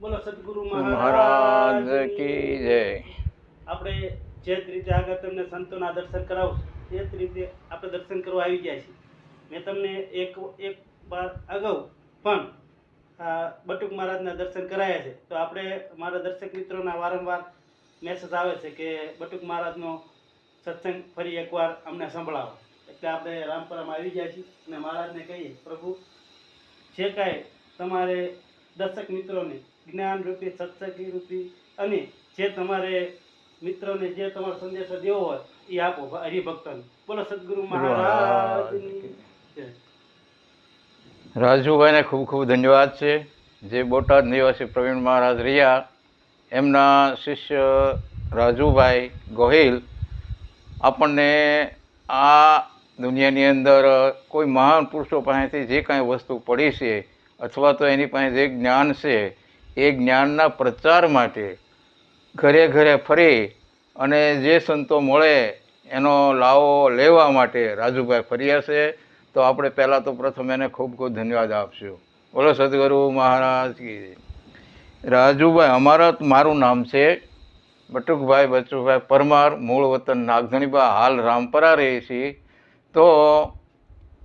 બોલો સદગુરુ મહારાજ. કી જય. આપણે જે જ રીતે આગળ તમને સંતોના દર્શન કરાવું એ જ રીતે આપણે દર્શન કરવા આવી ગયા છીએ. મેં તમને એક એક વાર અગાઉ પણ બટુક મહારાજના દર્શન કરાયા છે. તો આપણે મારા દર્શક મિત્રોના વારંવાર મેસેજ આવે છે કે બટુક મહારાજનો સત્સંગ ફરી એકવાર અમને સંભળાવો. એટલે આપણે રામપરામાં આવી ગયા છીએ અને મહારાજને કહીએ પ્રભુ જે કાંઈ તમારે દર્શક મિત્રોને જ્ઞાન રૂપી સત્સંગી રૂપી અને જે તમારે મિત્રોને જે તમારો સંદેશો દેવો હોય એ આપો હરિભક્તોને. બોલો સદગુરુ મહારાજ. રાજુભાઈને ખૂબ ખૂબ ધન્યવાદ છે. જે બોટાદ નિવાસી પ્રવીણ મહારાજ રહ્યા એમના શિષ્ય રાજુભાઈ ગોહિલ આપણને આ દુનિયાની અંદર કોઈ મહાન પુરુષો પાસેથી જે કાંઈ વસ્તુ પડી છે અથવા તો એની પાસે જે જ્ઞાન છે એ જ્ઞાનના પ્રચાર માટે ઘરે ઘરે ફરી અને જે સંતો મળે એનો લાવો લેવા માટે રાજુભાઈ ફર્યા છે તો આપણે પહેલાં તો પ્રથમ એને ખૂબ ખૂબ ધન્યવાદ આપશું. બોલો સદગુરુ મહારાજ રાજુભાઈ, અમારા મારું નામ છે બટુકભાઈ બચુભાઈ પરમાર, મૂળ વતન નાગધણીબા, હાલ રામપરા રહે છીએ. તો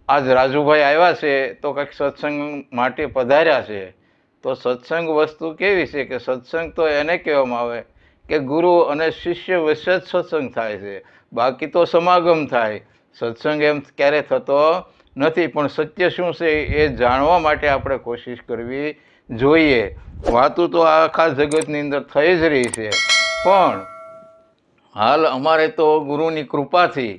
આજ રાજુભાઈ આવ્યા છે, તો કંઈક સત્સંગ માટે પધાર્યા છે. તો સત્સંગ વસ્તુ કેવી છે કે સત્સંગ તો એને કહેવામાં આવે કે ગુરુ અને શિષ્ય વચ્ચે જ સત્સંગ થાય છે. બાકી તો સમાગમ થાય. સત્સંગ એમ ક્યારે થતો નથી, પણ સત્ય શું છે એ જાણવા માટે આપણે કોશિશ કરવી જોઈએ. વાતું તો આખા જગતની અંદર થઈ જ રહી છે. પણ હાલ અમારે તો ગુરુની કૃપાથી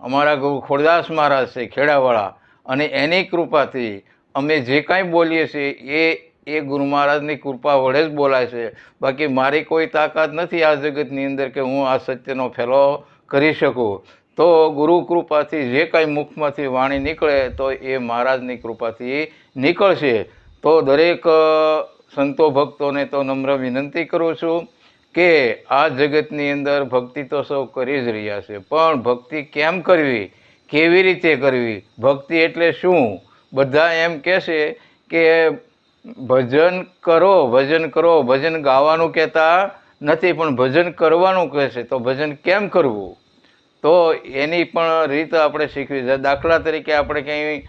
અમારા ગુરુ ખોડદાસ મહારાજ છે ખેડાવાળા, અને એની કૃપાથી અમે જે કાંઈ બોલીએ છીએ એ એ ગુરુ મહારાજની કૃપા વડે જ બોલાય છે. બાકી મારી કોઈ તાકાત નથી આ જગતની અંદર કે હું આ સત્યનો ફેલો કરી શકું. તો ગુરુ કૃપાથી જે કાંઈ મુખમાંથી વાણી નીકળે તો એ મહારાજની કૃપાથી નીકળશે. તો દરેક સંતો ભક્તોને તો નમ્ર વિનંતી કરું છું કે આ જગતની અંદર ભક્તિ તો સૌ કરી જ રહ્યા છે, પણ ભક્તિ કેમ કરવી? કેવી રીતે કરવી? ભક્તિ એટલે શું? બધા એમ કહેશે કે ભજન કરો ભજન કરો, ભજન ગાવાનું કહેતા નથી, પણ ભજન કરવાનું કહે છે તો ભજન કેમ કરવું? તો એની પણ રીત આપણે શીખવી છે. દાખલા તરીકે આપણે કંઈ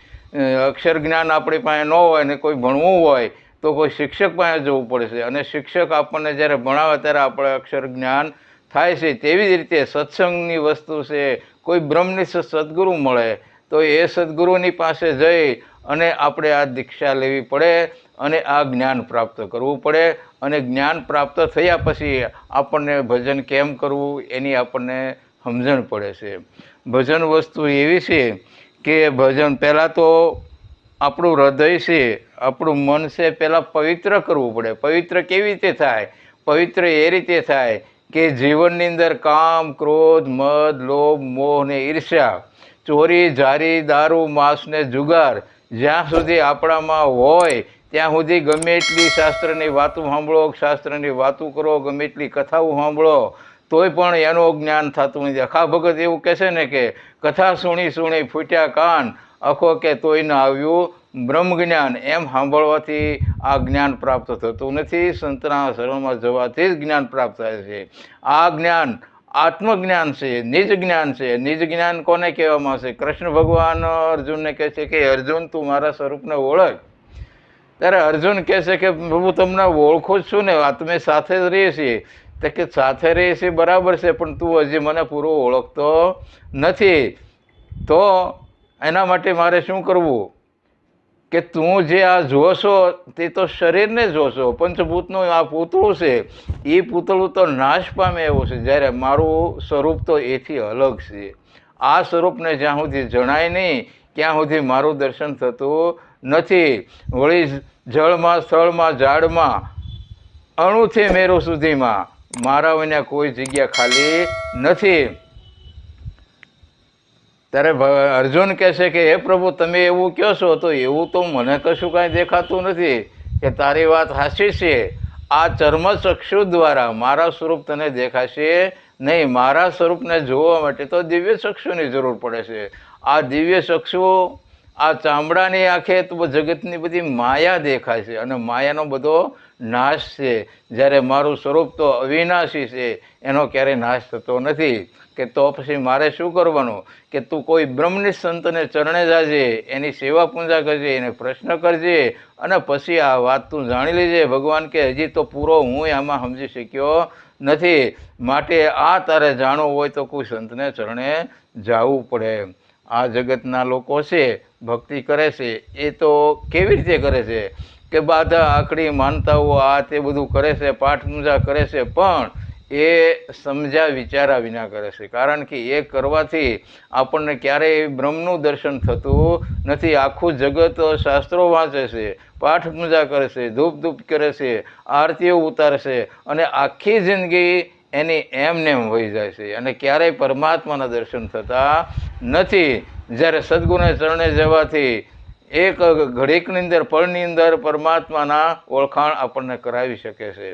અક્ષર જ્ઞાન આપણી પાસે ન હોય ને કોઈ ભણવું હોય, તો કોઈ શિક્ષક પાસે જવું પડશે અને શિક્ષક આપણને જ્યારે ભણાવે ત્યારે આપણે અક્ષર જ્ઞાન થાય છે. તેવી જ રીતે સત્સંગની વસ્તુ છે. કોઈ બ્રહ્મની સદગુરુ મળે, તો એ સદગુરુની પાસે જઈ અને આપણે આ દીક્ષા લેવી પડે. અને આ જ્ઞાન પ્રાપ્ત કરવું પડે અને જ્ઞાન પ્રાપ્ત થયા પછી આપણને ભજન કેમ કરવું એની આપણને સમજણ પડે છે. ભજન વસ્તુ એવી છે કે ભજન પહેલાં તો આપણું હૃદય છે, આપણું મન છે પહેલાં પવિત્ર કરવું પડે. પવિત્ર કેવી રીતે થાય? પવિત્ર એ રીતે થાય કે જીવનની અંદર કામ, ક્રોધ, મદ, લોભ, મોહ ને ઈર્ષ્યા, ચોરી જારી દારૂ, માંસ ને જુગાર જ્યાં સુધી આપણામાં હોય ત્યાં સુધી ગમે એટલી શાસ્ત્રની વાતો સાંભળો, શાસ્ત્રની વાતો કરો, ગમે એટલી કથાઓ સાંભળો, તોય પણ એનું જ્ઞાન થતું નથી. અખા ભગત એવું કહે છે ને કે કથા સુણી સુણી ફૂટ્યા કાન અખો કે તોય ન આવ્યું. બ્રહ્મ જ્ઞાન એમ સાંભળવાથી આ જ્ઞાન પ્રાપ્ત થતું નથી. સંતના શરણમાં જવાથી જ જ્ઞાન પ્રાપ્ત થાય છે. આ જ્ઞાન આત્મજ્ઞાન છે, નિજ જ્ઞાન છે. નિજ જ્ઞાન કોને કહેવામાં આવશે? કૃષ્ણ ભગવાન અર્જુનને કહે છે કે, અર્જુન, તું મારા સ્વરૂપને ઓળખ. ત્યારે અર્જુન કહે છે કે પ્રભુ તમને ઓળખું છું ને તમે સાથે જ રહીએ છીએ. તો કે, સાથે રહીએ છીએ બરાબર છે, પણ તું હજી મને પૂરો ઓળખતો નથી. તો એના માટે મારે શું કરવું? કે તું જે આ જોશો, તે તો શરીરને જોશો, પંચભૂતનું આ પૂતળું છે, એ પૂતળું તો નાશ પામે એવું છે, જ્યારે મારું સ્વરૂપ તો એથી અલગ છે. આ સ્વરૂપને જ્યાં સુધી જણાય નહીં, ત્યાં સુધી મારું દર્શન થતું નથી. વળી જળમાં, સ્થળમાં, ઝાડમાં, અણુથી મેરુ સુધીમાં મારા વિના કોઈ જગ્યા ખાલી નથી. ત્યારે અર્જુન કહે છે કે, હે પ્રભુ, તમે એવું કહો છો, તો એવું તો મને કશું કાંઈ દેખાતું નથી કે તારી વાત સાચી છે. આ ચર્મચક્ષુ દ્વારા મારા સ્વરૂપ તને દેખાશે નહીં. મારા સ્વરૂપને જોવા માટે તો દિવ્ય ચક્ષુની જરૂર પડે છે. આ દિવ્ય ચક્ષુ આ ચામડાની આંખે તો જગતની બધી માયા દેખાય છે અને માયાનો બધો નાશ છે. જ્યારે મારું સ્વરૂપ તો અવિનાશી છે, એનો ક્યારેય નાશ થતો નથી. કે તો પછી મારે શું કરવાનું? કે તું કોઈ બ્રહ્મની સંતને ચરણે જાજે, એની સેવા પૂજા કરજે, એને પ્રશ્ન કરજે, અને પછી આ વાત તું જાણી લેજે. ભગવાન કે, હજી તો પૂરો હું આમાં સમજી શક્યો નથી. માટે આ તારે જાણવું હોય તો કોઈ સંતને ચરણે જવું પડે. આ જગતના લોકો છે ભક્તિ કરે છે, એ તો કેવી રીતે કરે છે? કે બાધા આકડી માનતાઓ, આ તે બધું કરે છે, પાઠ પૂજા કરે છે, પણ એ સમજ્યા વિચારા વિના કરે છે. કારણ કે એ કરવાથી આપણને ક્યારેય બ્રહ્મનું દર્શન થતું નથી. આખું જગત શાસ્ત્રો વાંચે છે, પાઠ પૂજા કરે છે ધૂપ ધૂપ કરે છે, આરતીઓ ઉતારે છે અને આખી જિંદગી એની એમને એમ વહી જાય છે. અને ક્યારેય પરમાત્માના દર્શન થતા નથી. જ્યારે સદગુરુને ચરણે જવાથી એક ઘડીકની અંદર, પળની અંદર પરમાત્માના ઓળખાણ આપણને કરાવી શકે છે.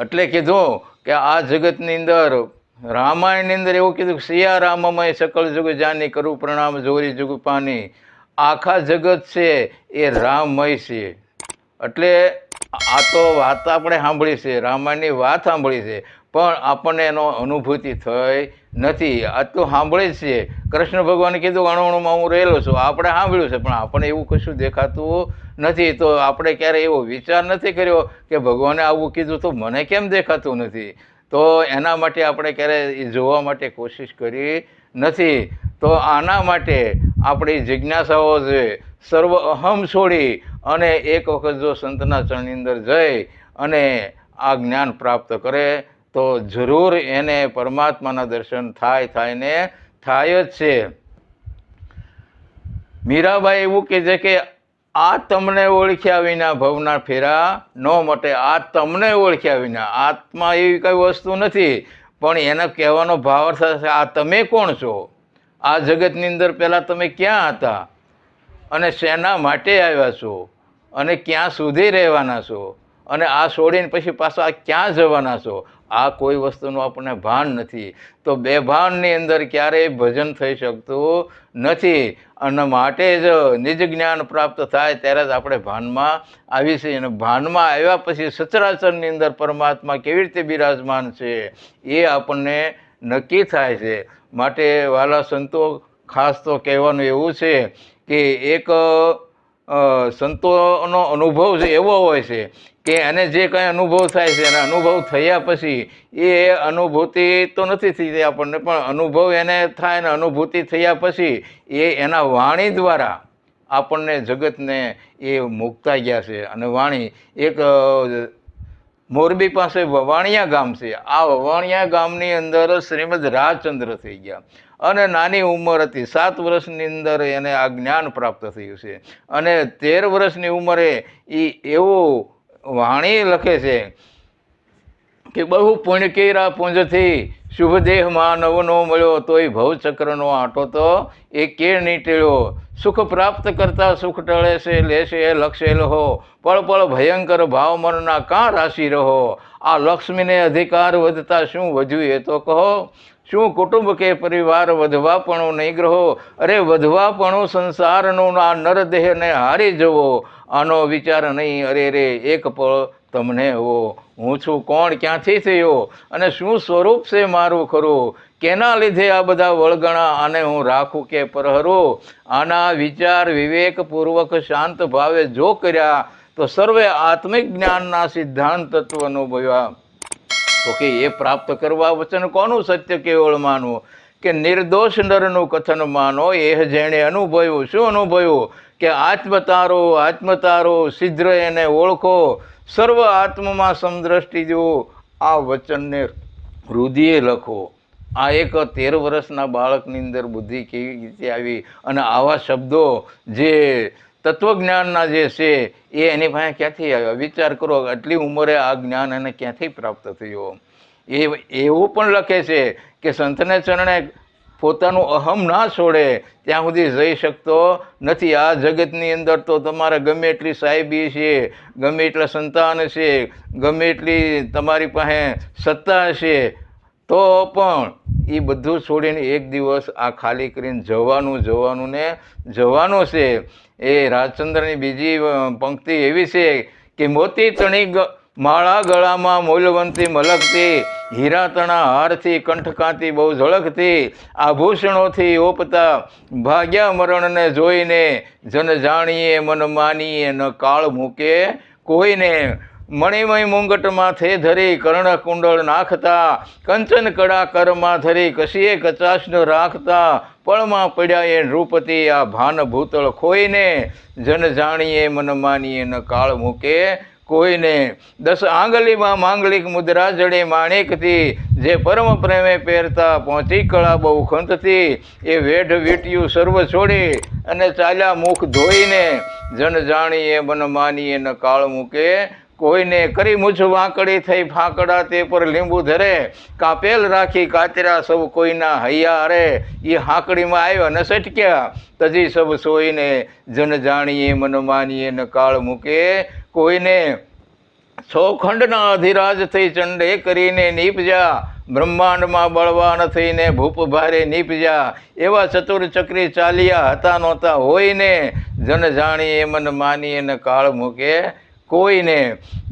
એટલે કીધું કે આ જગતની અંદર, રામાયણની અંદર એવું કીધું કે સિયા રામમય સકલ જુગ જાની કરું પ્રણામ જોરી જુગ પાની. આખા જગત છે એ રામમય છે. એટલે આ તો વાત આપણે સાંભળી છે, રામાયણની વાત સાંભળી છે, પણ આપણને એનો અનુભૂતિ થઈ નથી. આ તો સાંભળી જ છીએ કૃષ્ણ ભગવાને કીધું અણુઅણુમાં હું રહેલો છું. આપણે સાંભળ્યું છે, પણ આપણને એવું કશું દેખાતું નથી. તો આપણે ક્યારેય એવો વિચાર નથી કર્યો કે ભગવાને આવું કીધું તો મને કેમ દેખાતું નથી? તો એના માટે આપણે ક્યારેય એ જોવા માટે કોશિશ કરી નથી. તો આના માટે આપણી જિજ્ઞાસાઓ છે, સર્વ અહમ છોડી અને એક વખત જો સંતના ચરણની અંદર જઈ અને આ જ્ઞાન પ્રાપ્ત કરે, તો જરૂર એને પરમાત્માના દર્શન થાય થાય ને થાય જ છે. મીરાબાઈ એવું કહે છે કે, આ તમને ઓળખ્યા વિના ભવના ફેરા ન મટે, આ તમને ઓળખ્યા વિના. આત્મા એવી કઈ વસ્તુ નથી, પણ એનો કહેવાનો ભાવ થશે આ તમે કોણ છો? આ જગતની અંદર પહેલાં તમે ક્યાં હતા? અને શેના માટે આવ્યા છો? અને ક્યાં સુધી રહેવાના છો? અને આ છોડીને પછી પાછા ક્યાં જવાના છો? આ કોઈ વસ્તુનું આપણને ભાન નથી. તો બે ભાનની અંદર ક્યારેય ભજન થઈ શકતું નથી. અને માટે જ નિજ જ્ઞાન પ્રાપ્ત થાય ત્યારે જ આપણે ભાનમાં આવી અને ભાનમાં આવ્યા પછી સચરાચરની અંદર પરમાત્મા કેવી રીતે બિરાજમાન છે એ આપણને નક્કી થાય છે. માટે વાલા સંતો ખાસ તો કહેવાનું એવું છે કે એક સંતોનો અનુભવ એવો હોય છે કે એને જે કંઈ અનુભવ થાય છે અને અનુભવ થયા પછી એ અનુભૂતિ તો નથી થતી આપણને, પણ અનુભવ એને થાય ને અનુભૂતિ થયા પછી એ એના વાણી દ્વારા આપણને જગતને એ મૂકતા ગયા છે. અને વાણી એક મોરબી પાસે વવાણિયા ગામ છે. આ વવાણિયા ગામની અંદર શ્રીમદ રાજચંદ્ર થઈ ગયા. અને નાની ઉંમર હતી. સાત વર્ષની અંદર એને આ જ્ઞાન પ્રાપ્ત થયું છે. અને તેર વર્ષની ઉંમરે એ એવું વાણી લખે છે કે બહુ પુણ્યકેરા પુંજથી શુભ દેહ માનવનો મળ્યો તોય ભવચક્રનો આંટો તો એ કે નીટેળ્યો. સુખ પ્રાપ્ત કરતા સુખ ટળે છે લેશે એ લક્ષે લહો. પળ પળ ભયંકર ભાવ મનના કાં રાશિ રહો? આ લક્ષ્મીને અધિકાર વધતા શું વધ્યું એ તો કહો? શું કુટુંબ કે પરિવાર વધવાપણું નહીં ગ્રહો? અરે વધવાપણું સંસારનું, આ નરદેહને હારી જવો. આનો વિચાર નહીં. અરે રે, એક પળ તમને એવો હું છું કોણ? ક્યાંથી થયો? અને શું સ્વરૂપ છે મારું ખરું? કેના લીધે આ બધા વળગણા આને હું રાખું કે પરહરું? આના વિચાર વિવેકપૂર્વક શાંત ભાવે જો કર્યા, તો સર્વે આત્મિક જ્ઞાનના સિદ્ધાંત તત્વ અનુભવ્યા. તો કે એ પ્રાપ્ત કરવા વચન કોનું સત્ય કેવળ માનવું? કે નિર્દોષ નરનું કથન માનો એ જેણે અનુભવ્યું. શું અનુભવ્યું? કે આત્મતારો આત્મતારો શીઘ્ર એને ઓળખો. સર્વ આત્મમાં સમદ્રષ્ટિ જુઓ. આ વચનને રુધિએ લખો. આ એક તેર વર્ષના બાળકની અંદર બુદ્ધિ કેવી રીતે આવી અને આવા શબ્દો જે તત્વજ્ઞાનના જે છે, એ એની પાસે ક્યાંથી આવ્યા? વિચાર કરો, આટલી ઉંમરે આ જ્ઞાન એને ક્યાંથી પ્રાપ્ત થયું? એ, એવું પણ લખે છે કે સંતને ચરણે પોતાનું અહમ ના છોડે ત્યાં સુધી જઈ શકતો નથી. આ જગતની અંદર તો તમારે ગમે એટલી સાહેબી છે, ગમે એટલા સંતાન છે, ગમે એટલી તમારી પાસે સત્તા છે, તો પણ એ બધું છોડીને એક દિવસ આ ખાલી કરીને જવાનું જવાનું ને જવાનું છે. એ રાજચંદ્રની બીજી પંક્તિ એવી છે કે મોતી તણી માળા ગળામાં મૂલવંતી મલકતી હીરા તણા હારથી કંઠકાંતિ બહુ ઝળકતી આભૂષણોથી ઓપતા ભાગ્યા મરણને જોઈને જન જાણીએ, મન માનીએ, ન કાળ મૂકે કોઈને. મણિમય મુંગટમાં થે ધરી કર્ણ કુંડળ નાખતા, કંચન કડા કરમાં ધરી કશીએ કચાશન રાખતા, પળમાં પડ્યા એ નૃપતિ, આ ભાન ભૂતળ ખોઈને જન જાણીએ, મન માનીએ, ન કાળ મૂકે કોઈને દસ આંગલીમાં માંગલિક મુદ્રા જડે માણેકથી જે પરમ પ્રેમે પહેરતા પહોંચી કળા બહુ ખંતથી, એ વેઢ વીટ્યું સર્વ છોડી અને ચાલ્યા મુખ ધોઈને જન જાણીએ, મન માનીએ, ન કાળ મૂકે કોઈને કરી મૂછ વાંકડી થઈ ફાંકડા તે પર લીંબુ ધરે, કાપેલ રાખી કાતરા સૌ કોઈના હૈયા રે એ હાંકડીમાં આવ્યા ન સટક્યા, તજી સબ સોઈને જન જાણીએ, મન માનીએ, ન કાળ મૂકે. કોઈને સૌખંડના અધિરાજ થઈ ચંડે કરીને નીપજા, બ્રહ્માંડમાં બળવાન થઈને ભૂપ ભારે નીપજા. એવા ચતુર ચક્રી ચાલ્યા હતા નહોતા હોઈને જન જાણીએ, મન માનીએ, ન કાળ મૂકે. કોઈને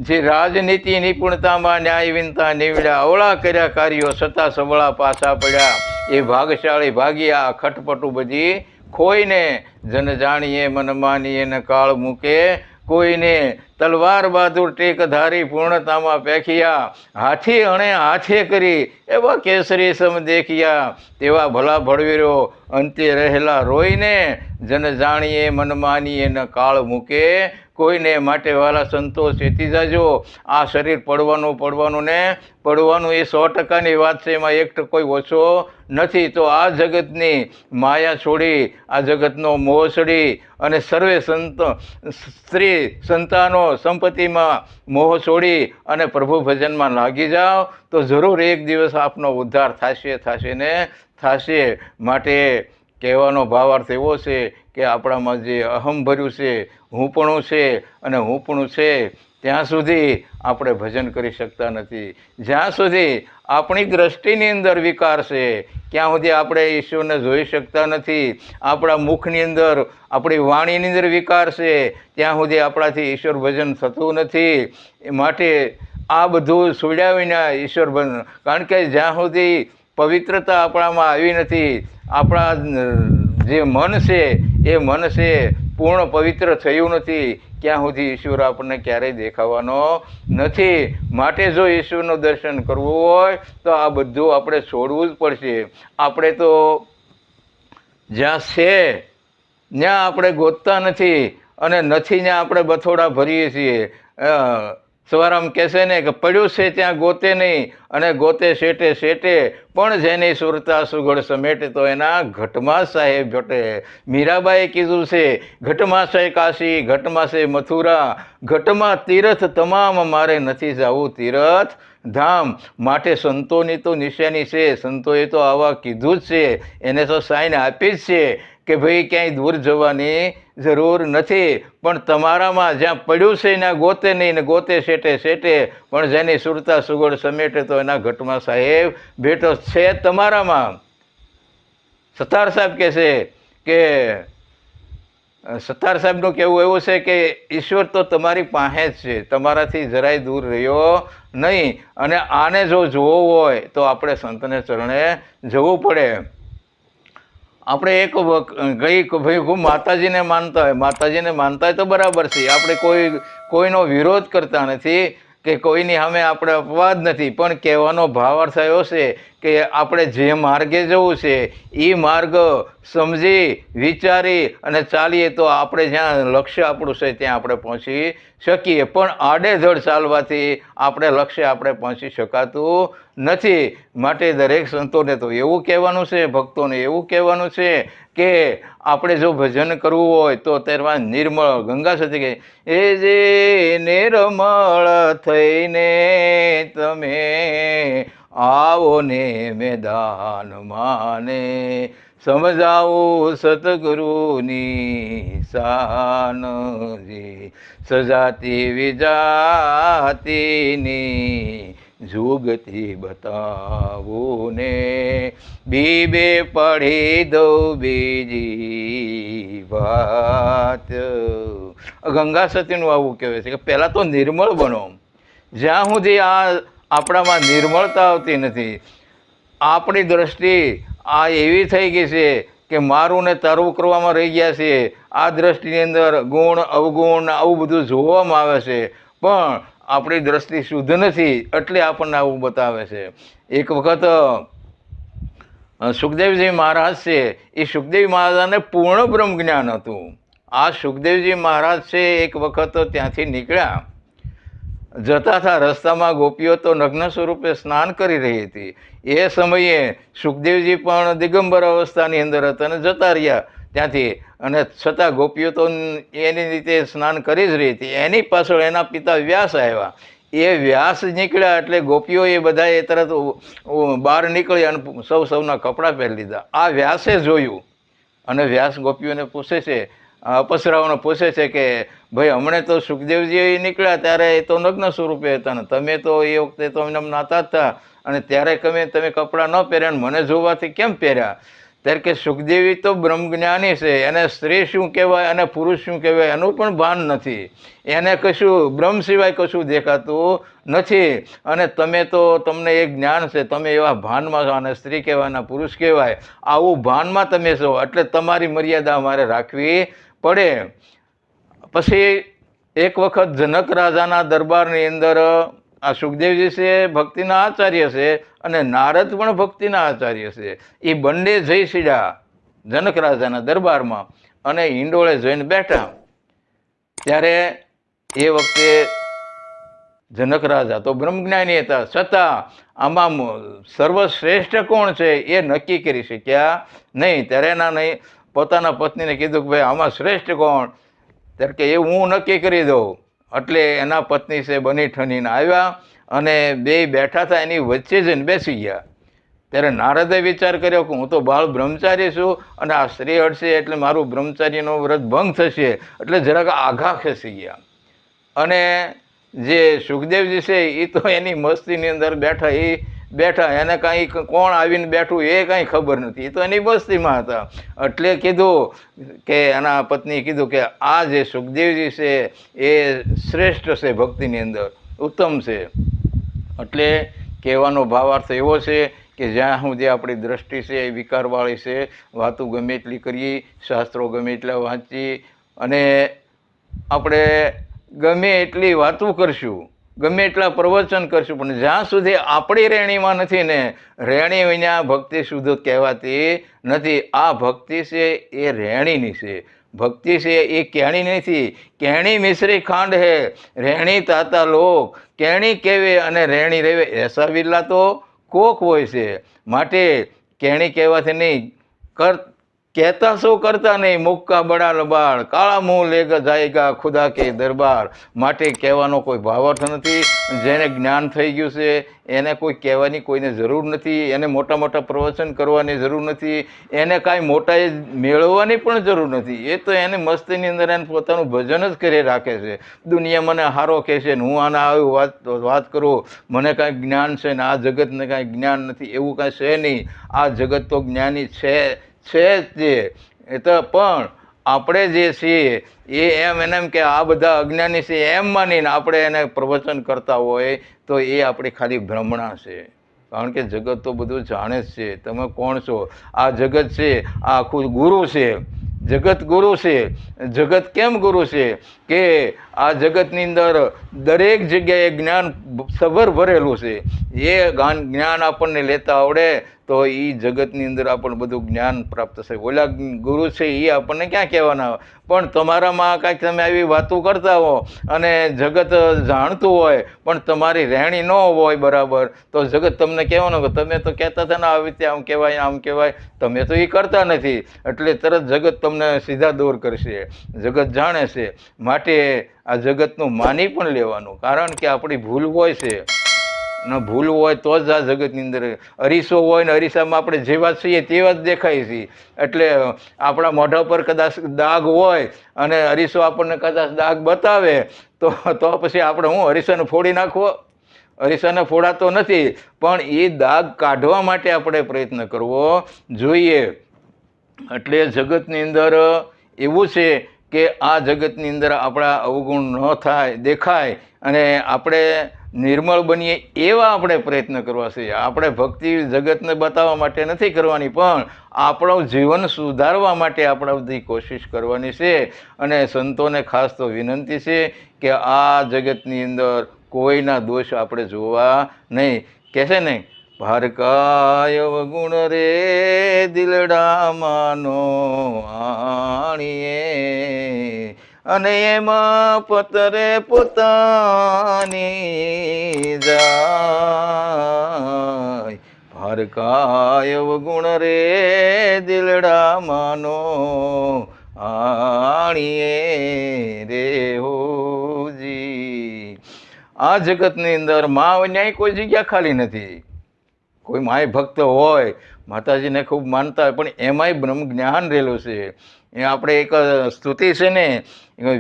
જે રાજનીતિ નિપુણતામાં ન્યાયવીનતા નીવડ્યા, અવળા કર્યા કાર્યો સતા સબળા પાછા પડ્યા. એ ભાગશાળી ભાગ્યા ખટપટું બધી ખોઈને જન જાણીએ મન માનીએ, ન કાળ મૂકે. કોઈને તલવાર બહાદુર ટેક ધારી પૂર્ણતામાં પેખ્યા. હાથી અણે હાથે કરી એવા કેસરી સમ દેખ્યા. તેવા ભલા ભળવીરો અંતે રહેલા રોઈને જન જાણીએ મન માનીએ, ન કાળ મૂકે. કોઈને માટે વાલા સંતો ચેતી જાજો. આ શરીર પડવાનું પડવાનું ને પડવાનું એ સો ટકાની વાત છે, એમાં એક ટકો ઓછો નથી. તો આ જગતની માયા છોડી, આ જગતનો મોહ છોડી અને સર્વે સંત, સ્ત્રી સંતાનો સંપત્તિમાં મોહ છોડી અને પ્રભુ ભજનમાં લાગી જાઓ, તો જરૂર એક દિવસ આપનો ઉદ્ધાર થશે થશે ને થશે. માટે કહેવાનો ભાવાર્થ એવો છે કે આપણામાં જે અહમ ભર્યું છે, હુંપણું છે અને હુંપણું છે, ત્યાં સુધી આપણે ભજન કરી શકતા નથી. જ્યાં સુધી આપણી દ્રષ્ટિની અંદર વિકાર છે, ત્યાં સુધી આપણે ઈશ્વરને જોઈ શકતા નથી. આપણા મુખની અંદર, આપણી વાણીની અંદર વિકાર છે, ત્યાં સુધી આપણાથી ઈશ્વર ભજન થતું નથી. એ માટે આ બધું સુડ્યા વિના ઈશ્વર ભજન, કારણ કે જ્યાં સુધી પવિત્રતા આપણામાં આવી નથી, આપણા જે મન છે એ મન છે પૂર્ણ પવિત્ર થયું નથી. ક્યાં સુધી ઈશ્વર આપણને ક્યારેય દેખાવાનો નથી. માટે જો ઈશ્વરનું દર્શન કરવું હોય, તો આ બધું આપણે છોડવું જ પડશે. આપણે તો જ્યાં છે, ત્યાં આપણે ગોતતા નથી અને નથી ત્યાં આપણે બથોડા ભરીએ છીએ. સવારામ કહેશે ને કે પડ્યું છે ત્યાં ગોતે નહીં અને ગોતે શેટે શેટે, પણ જેની સુરતા સુગડ સમેટે તો એના ઘટમાં સાહેબ જોટે. મીરાબાઈએ કીધું છે, ઘટમાં છે કાશી, ઘટમાં છે મથુરા, ઘટમાં તીર્થ તમામ મારે નથી જવું તીર્થ ધામ. માટે સંતોની તો નિશાની છે, સંતોએ તો આવા કીધું જ છે. એને તો સાઈન આપી જ છે. કે ભાઈ ક્યાંય દૂર જવાની જરૂર નથી. પણ તમારામાં જ્યાં પડ્યું છે એના ગોતે નહીં ને ગોતે શેટે શેટે. પણ જેની સુરતા સુગડ સમેટે તો એના ઘટમાં સાહેબ ભેટો છે તમારામાં. સત્તાર સાહેબ કહે છે કે, સત્તાર સાહેબનું કહેવું એવું છે કે ઈશ્વર તો તમારી પાસે જ છે, તમારાથી જરાય દૂર રહ્યો નહીં. અને આને જો જોવો હોય તો આપણે સંતને ચરણે જવું પડે. આપણે એક ગઈ ભાઈ હું માતાજીને માનતા હોય, માતાજીને માનતા હોય તો બરાબર છે. આપણે કોઈ, કોઈનો વિરોધ કરતા નથી. કે કોઈની સામે આપણે અપવાદ નથી, પણ કહેવાનો ભાવાર્થ થયો છે કે આપણે જે માર્ગે જવું છે, એ માર્ગ સમજી, વિચારી અને ચાલીએ તો આપણે જ્યાં લક્ષ્ય આપણું છે ત્યાં આપણે પહોંચી શકીએ. પણ આડેધડ ચાલવાથી આપણે લક્ષ્ય આપણે પહોંચી શકાતું નથી. માટે દરેક સંતોને તો એવું કહેવાનું છે, ભક્તોને એવું કહેવાનું છે કે આપણે જો ભજન કરવું હોય તો તેમાં નિર્મળ ગંગા સતી કહે, એ જે નિર્મળ થઈને તમે આવો ને મેદાન માને, સમજાવો સતગુરુની સાનજી સજાતી વિજાતિની જુગતી બતાવું ને બીબે પઢી દો બીજી વાત. ગંગા સતીનું આવું કહેવાય છે કે પહેલાં તો નિર્મળ બનો. જ્યાં સુધી આ આપણામાં નિર્મળતા આવતી નથી, આપણી દ્રષ્ટિ આ એવી થઈ ગઈ છે કે મારું ને તારું કરવામાં રહી ગયા છે. આ દ્રષ્ટિની અંદર ગુણ, અવગુણ, આવું બધું જોવામાં આવે છે. પણ આપણી દ્રષ્ટિ શુદ્ધ નથી એટલે આપણને આવું બતાવે છે. એક વખત સુખદેવજી મહારાજ છે, એ સુખદેવ મહારાજને પૂર્ણ બ્રહ્મ જ્ઞાન હતું. આ સુખદેવજી મહારાજ છે, એક વખત ત્યાંથી નીકળ્યા. જતા હતા રસ્તામાં ગોપીઓ તો નગ્ન સ્વરૂપે સ્નાન કરી રહી હતી. એ સમયે સુખદેવજી પણ દિગંબર અવસ્થાની અંદર હતા અને જતા રહ્યા. ત્યાંથી અને છતાં ગોપીઓ તો એની રીતે સ્નાન કરી જ રહી હતી. એની પાછળ એના પિતા વ્યાસ આવ્યા. એ વ્યાસ નીકળ્યા એટલે ગોપીઓ એ બધા એ તરત બહાર નીકળી અને સૌ સૌના કપડાં પહેરી લીધા. આ વ્યાસે જોયું. અને વ્યાસ ગોપીઓને પૂછે છે અપસરાઓને પૂછે છે કે, ભાઈ, હમણે તો સુખદેવજી નીકળ્યા ત્યારે એ તો નગ્ન સ્વરૂપે હતા ને. તમે તો એ વખતે તો એમને નાતા હતા અને ત્યારે તમે તમે કપડાં ન પહેર્યા અને મને જોવાથી કેમ પહેર્યા? ત્યારે કે સુખદેવી તો બ્રહ્મજ્ઞાની છે, એને સ્ત્રી શું કહેવાય અને પુરુષ શું કહેવાય એનું પણ ભાન નથી. એને કશું બ્રહ્મ સિવાય કશું દેખાતું નથી. અને તમે તો તમને એક જ્ઞાન છે, તમે એવા ભાનમાં છો અને સ્ત્રી કહેવાય પુરુષ કહેવાય, આવું ભાનમાં તમે છો, એટલે તમારી મર્યાદા મારે રાખવી પડે. પછી એક વખત જનક રાજાના દરબારની અંદર આ સુખદેવજી છે, ભક્તિના આચાર્ય છે અને નારદ પણ ભક્તિના આચાર્ય છે. એ બંને જઈ સીડ્યા જનક રાજાના દરબારમાં અને હિંડોળે જઈને બેઠા. ત્યારે એ વખતે જનક રાજા તો બ્રહ્મજ્ઞાની હતા. છતાં આમાં સર્વશ્રેષ્ઠ કોણ છે એ નક્કી કરી શક્યા નહીં. ત્યારે એના નહીં, પોતાના પત્નીને કીધું કે ભાઈ, આમાં શ્રેષ્ઠ કોણ? ત્યારે કે, એ હું નક્કી કરી દઉં. એટલે એના પત્ની છે બની ઠનીને આવ્યા અને બે બેઠા હતા એની વચ્ચે જઈને બેસી ગયા. ત્યારે નારદે વિચાર કર્યો કે હું તો બાળ બ્રહ્મચારી છું અને આ સ્ત્રી હડશે એટલે મારું બ્રહ્મચારીનો વ્રત ભંગ થશે એટલે જરાક આઘા ખસી ગયા. અને જે સુખદેવજી છે એ તો એની મસ્તીની અંદર બેઠા એ બેઠા, એને કાંઈ કોણ આવીને બેઠું એ કાંઈ ખબર નથી. એ તો એની બસ્તીમાં હતા. એટલે કીધું કે, એના પત્નીએ કીધું કે, આ જે સુખદેવજી છે, એ શ્રેષ્ઠ છે ભક્તિની અંદર, ઉત્તમ છે. એટલે કહેવાનો ભાવાર્થ એવો છે કે, જ્યાં સુધી આપણી દ્રષ્ટિ છે એ વિકારવાળી છે, વાતો ગમે એટલી કરીએ, શાસ્ત્રો ગમે એટલા વાંચીએ, અને આપણે ગમે એટલી વાતો કરશું ગમે એટલા પ્રવચન કરશું, પણ જ્યાં સુધી આપણી રેણીમાં નથી ને, રેણી વિના ભક્તિ શુદ્ધ કહેવાતી નથી. આ ભક્તિ છે એ રેણીની છે. ભક્તિ છે એ કેણી નથી. કેણી મિશ્રી ખાંડ હે, રેણી તાતા લોક. કેણી કેવે અને રેણી રેવે, એસા વિરલા તો કોક હોય છે. માટે કેણી કહેવાથી નહીં, કર કહેતા શું કરતા નહીં? મુક્કા બડા લબાણ કાળા મું લેગ જાયગા ખુદા કે દરબાર. માટે કહેવાનો કોઈ ભાવાર્થ નથી. જેને જ્ઞાન થઈ ગયું છે, એને કોઈ કહેવાની કોઈને જરૂર નથી. એને મોટા મોટા પ્રવચન કરવાની જરૂર નથી. એને કાંઈ મોટા મેળવવાની પણ જરૂર નથી. એ તો એને મસ્તીની અંદર એને પોતાનું ભજન જ કરી રાખે છે. દુનિયા મને હારો કહે છે હું આના આવી વાત વાત કરું. મને કાંઈ જ્ઞાન છે ને આ જગતને કાંઈ જ્ઞાન નથી. એવું કાંઈ છે નહીં. આ જગત તો જ્ઞાની છે છે જ તે તો પણ આપણે જે છીએ, એ એમ એને એમ કે આ બધા અજ્ઞાની છે, એમ માનીને આપણે એને પ્રવચન કરતા હોય, તો એ આપણી ખાલી ભ્રમણા છે. કારણ કે જગત તો બધું જાણે જ છે. તમે કોણ છો? આ જગત છે, આ આખું ગુરુ છે. જગત ગુરુ છે. જગત કેમ ગુરુ છે? કે આ જગતની અંદર દરેક જગ્યાએ જ્ઞાન સભર ભરેલું છે. એ જ્ઞાન આપણને લેતા આવડે તો એ જગતની અંદર આપણને બધું જ્ઞાન પ્રાપ્ત થશે. ઓલા ગુરુ છે એ આપણને ક્યાં કહેવાના? પણ તમારામાં કાંઈક તમે આવી વાતો કરતા હો અને જગત જાણતું હોય, પણ તમારી રહેણી ન હોય બરાબર, તો જગત તમને કહેવાનું કે તમે તો કહેતા હતા ને આવી રીતે આમ કહેવાય આમ કહેવાય. તમે તો એ કરતા નથી. એટલે તરત જગત તમને સીધા દૂર કરશે. જગત જાણે છે. માટે આ જગતનું માની પણ લેવાનું. કારણ કે આપણી ભૂલ હોય છે. ન ભૂલ હોય તો જ આ જગતની અંદર અરીસો હોય ને અરીસામાં આપણે જેવા છીએ તેવા જ દેખાય છીએ એટલે આપણા મોઢા પર કદાચ દાગ હોય અને અરીસો આપણને કદાચ દાગ બતાવે, તો તો પછી આપણે હું અરીસાને ફોડી નાખવો? અરીસાને ફોડાતો નથી. પણ એ દાગ કાઢવા માટે આપણે પ્રયત્ન કરવો જોઈએ. એટલે જગતની અંદર એવું છે કે આ જગતની અંદર આપણા અવગુણ ન થાય, દેખાય અને આપણે નિર્મળ બનીએ એવા આપણે પ્રયત્ન કરવા છે. આપણે ભક્તિ જગતને બતાવવા માટે નથી કરવાની, પણ આપણું જીવન સુધારવા માટે આપણે બધી કોશિશ કરવાની છે. અને સંતોને ખાસ તો વિનંતી છે કે આ જગતની અંદર કોઈના દોષ આપણે જોવા નહીં. કહે છે ને ભારકાય ગુણ રે દિલડા માનો આણીએ. અને એમાં પતરે પોતાની જાય. ભારકાય ગુણ રે દિલડા માનો આણીએ રે હોજી. આ જગતની અંદર મા ન્યાય કોઈ જગ્યા ખાલી નથી. કોઈ માય ભક્ત હોય, માતાજીને ખૂબ માનતા હોય, પણ એમાંય બ્રહ્મ જ્ઞાન રહેલું છે. એ આપણે એક સ્તુતિ છે ને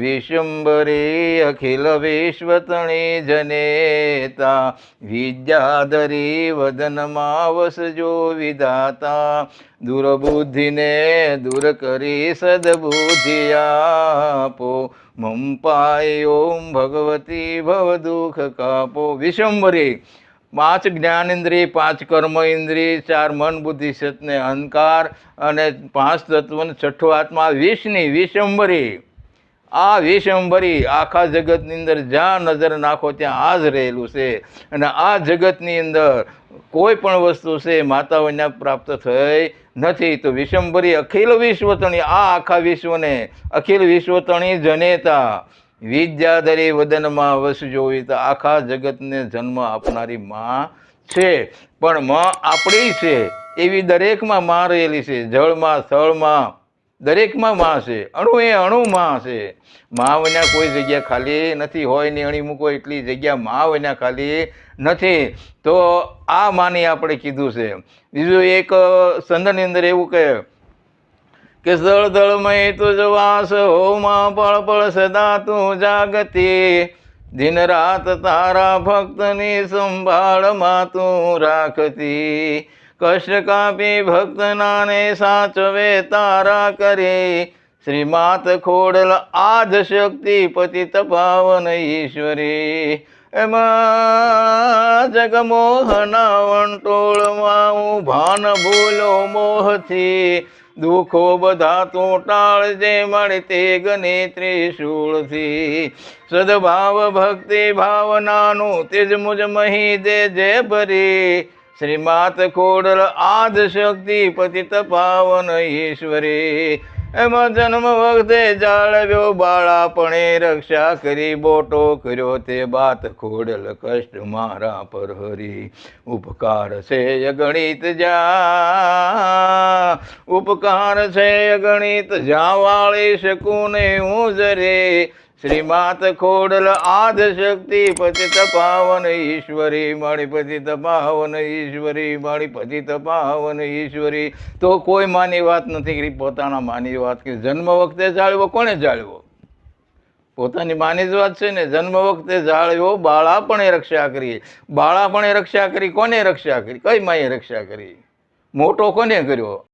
વિશ્વંબરી અખિલ વિશ્વતણી જનેતા, વિદ્યાધરી વદનમાં વસજો વિધાતા, દુર્બુદ્ધિને દૂર કરી સદબુદ્ધિ આપો, મમ પાય ઓમ ભગવતી ભવ દુઃખ કાપો. વિશ્વંભરી પાંચ જ્ઞાનેન્દ્રિય, પાંચ કર્મ ઇન્દ્રિય ચાર મન, બુદ્ધિ, સતને અહંકાર અને પાંચ તત્વને છઠ્ઠો આત્મા વિષની વિષંબરી આ વિષંબરી આખા જગતની અંદર જ્યાં નજર નાખો ત્યાં આ જ રહેલું છે. અને આ જગતની અંદર કોઈ પણ વસ્તુ છે માતા પ્રાપ્ત થઈ નથી. તો વિષંબરી અખિલ વિશ્વતણી, આ આખા વિશ્વને અખિલ વિશ્વતણી જનેતા વિદ્યાધરી વદનમાં વસજો તો આખા જગતને જન્મ આપનારી માં છે. પણ માં આપણી છે. એવી દરેકમાં માં રહેલી છે. જળમાં, સ્થળમાં દરેકમાં માં છે. અણુ એ અણુ માં છે. માં વિના કોઈ જગ્યા ખાલી નથી. હોય ને અણી મૂકો એટલી જગ્યા માં વિના ખાલી નથી. તો આ માની આપણે કીધું છે. બીજું એક સંદની અંદર એવું કહે કે દળ ધળમય તુજ વાસ હોમાં પળ પળ સદા તું જાગતી. દિન રાત તારા ભક્તની સંભાળમાં તું રાખતી. કષ્ટ કાપી ભક્તનાને સાચવે તારા કરે. શ્રીમાત ખોડલ આજ શક્તિ પતિ તપાવન ઈશ્વરી. એમાં જગમોહના વંટોળમાં ભાન ભૂલો મોહથી. દુઃખો બધા તું ટાળજે મળે તે ગને ત્રિશૂળથી સદભાવ ભક્તિ ભાવનાનું તેજ મુજ મહી દે જે ભરી. શ્રીમાત ખોડલ આદ શક્તિ પતિત પાવન ઈશ્વરી. એમાં જન્મ વખતે જાળવ્યો બાળાપણે રક્ષા કરી બોટો કર્યો તે બાત ખોડલ કષ્ટ મારા પર હરી. ઉપકાર છે અગણિત જા. ઉપકાર છે અગણિત જા વાળી શકું ને હું જરે. શ્રીમાત ખોડલ આદ શક્તિ પતિત પાવન ઈશ્વરી માળી પતિત પાવન ઈશ્વરી માળી પતિત પાવન ઈશ્વરી. તો કોઈ માની વાત નથી કરી, પોતાના માની વાત કે જન્મ વખતે જાળવો, કોણે જાળવો? પોતાની માની જ વાત છે ને, જન્મ વખતે જાળવ્યો બાળાપણે રક્ષા કરી. બાળાપણે રક્ષા કરી, કોને રક્ષા કરી? કઈ માએ રક્ષા કરી? મોટો કોને કર્યો?